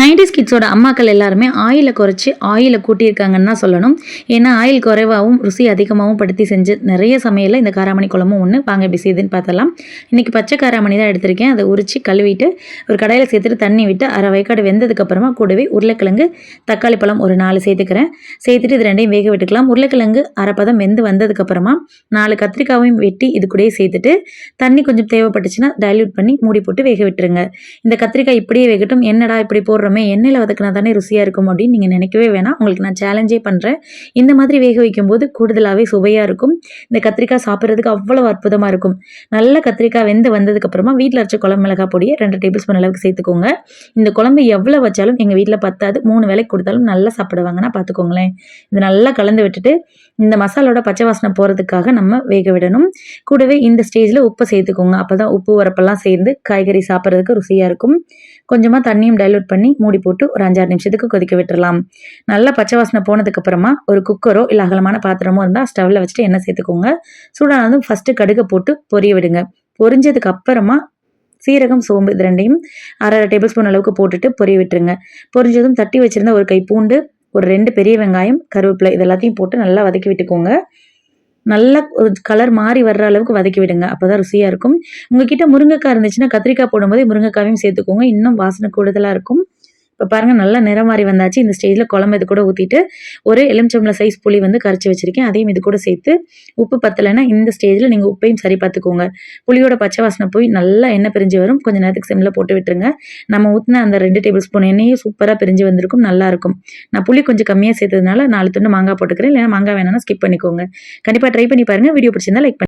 Nineties கிட்ஸோட அம்மாக்கள் எல்லாருமே ஆயிலை குறைச்சி ஆயிலை கூட்டியிருக்காங்கன்னு தான் சொல்லணும். ஏன்னா ஆயில் குறைவாகவும் ருசி அதிகமாகவும் படுத்தி செஞ்சு நிறைய சமையலில் இந்த காராமணி குழம்பும் ஒன்று வாங்க எப்படி செய்யுதுன்னு பார்த்தலாம் இன்றைக்கி பச்சை காராமணி தான் எடுத்திருக்கேன். அதை உரித்து கழுவிட்டு ஒரு கடையில் சேர்த்துட்டு தண்ணி விட்டு அரை வயக்காடு வெந்ததுக்கப்புறமா கூடவே உருளைக்கிழங்கு தக்காளி பழம் ஒரு நாலு சேர்த்துக்கிறேன். சேர்த்துட்டு இது ரெண்டையும் வேக விட்டுக்கலாம். உருளைக்கிழங்கு அரை பதம் வெந்து வந்ததுக்கப்புறமா நாலு கத்திரிக்காவையும் வெட்டி இது கூடயே சேர்த்துட்டு தண்ணி கொஞ்சம் தேவைப்பட்டுச்சுன்னா டைல்யூட் பண்ணி மூடி போட்டு வேக விட்டுருங்க. இந்த கத்திரிக்காய் இப்படியே வேகட்டும். என்னடா இப்படி அப்புறமே எண்ணெயில் வதக்கினா தானே ருசியாக இருக்கும் அப்படின்னு நீங்கள் நினைக்கவே வேணாம். உங்களுக்கு நான் சேலஞ்சே பண்ணுறேன் இந்த மாதிரி வேக வைக்கும்போது கூடுதலாகவே சுவையாக இருக்கும். இந்த கத்திரிக்காய் சாப்பிட்றதுக்கு அவ்வளோ அற்புதமாக இருக்கும். நல்ல கத்திரிக்காய் வெந்து வந்ததுக்கப்புறமா வீட்டில் அரைச்ச குழம்பு மிளகாய் பொடியை ரெண்டு டேபிள் ஸ்பூன் அளவுக்கு சேர்த்துக்கோங்க. இந்த குழம்பு எவ்வளோ வச்சாலும் எங்கள் வீட்டில் பத்தாது. மூணு வேலைக்கு கொடுத்தாலும் நல்லா சாப்பிடுவாங்கன்னா பார்த்துக்கோங்களேன். இது நல்லா கலந்து விட்டுட்டு இந்த மசாலோட பச்சை வாசனை போகிறதுக்காக நம்ம வேக விடணும். கூடவே இந்த ஸ்டேஜில் உப்பை சேர்த்துக்கோங்க. அப்போ தான் உப்பு உரப்பெல்லாம் சேர்ந்து காய்கறி சாப்பிட்றதுக்கு ருசியாக இருக்கும். கொஞ்சமாக தண்ணியும் டைலூட் பண்ணி மூடி போட்டு ஒரு அஞ்சாறு நிமிஷத்துக்கு கொதிக்க விட்டுறலாம். நல்லா பச்சை வாசனை போனதுக்கப்புறமா ஒரு குக்கரோ இல்லை அகலமான பாத்திரமோ இருந்தால் ஸ்டவ்வில் வச்சுட்டு எண்ணெய் சேர்த்துக்கோங்க. சூடானதும் ஃபஸ்ட்டு கடுகை போட்டு பொரிய விடுங்க. பொரிஞ்சதுக்கு அப்புறமா சீரகம் சோம்பு இது ரெண்டையும் அரை டேபிள் ஸ்பூன் அளவுக்கு போட்டுட்டு பொரிய விட்டுருங்க. பொரிஞ்சதும் தட்டி வச்சிருந்த ஒரு கை பூண்டு ஒரு ரெண்டு பெரிய வெங்காயம் கருவேப்பிலை இது எல்லாத்தையும் போட்டு நல்லா வதக்கி விட்டுக்கோங்க. நல்லா ஒரு கலர் மாறி வர்ற அளவுக்கு வதக்கி விடுங்க. அப்போ தான் ருசியாக இருக்கும். உங்ககிட்ட முருங்கைக்காய் இருந்துச்சுன்னா கத்திரிக்காய் போடும்போது முருங்கைக்காயும் சேர்த்துக்கோங்க. இன்னும் வாசனை கூடுதலாக இருக்கும். இப்போ பாருங்கள் நல்லா நிறம் மாறி வந்தாச்சு. இந்த ஸ்டேஜில் குழம்பு இது கூட ஊற்றிட்டு ஒரு எலுமிச்சம்பளம் சைஸ் புளி வந்து கரைச்சி வச்சுருக்கேன். அதையும் இது கூட சேர்த்து உப்பு பத்தலைன்னா இந்த ஸ்டேஜில் நீங்கள் உப்பையும் சரி பார்த்துக்கோங்க. புளியோட பச்சை வாசனை போய் நல்லா எண்ணெய் பிரிஞ்சு வரும். கொஞ்சம் நேரத்துக்கு சிம்மில் போட்டு விட்டுருங்க. நம்ம ஊற்றின அந்த ரெண்டு டேபிள் ஸ்பூன் எண்ணெயும் சூப்பராக பிரிஞ்சு வந்திருக்கும். நல்லாயிருக்கும் நான் புளி கொஞ்சம் கம்மியாக சேர்த்ததுனால நாலு துண்டு மாங்காய் போட்டுக்கிறேன். இல்லைன்னா மாங்காய் வேணாம்னா ஸ்கிப் பண்ணிக்கோங்க. கண்டிப்பாக ட்ரை பண்ணி பாருங்கள் வீடியோ பிடிச்சிருந்தா லைக் பண்ணி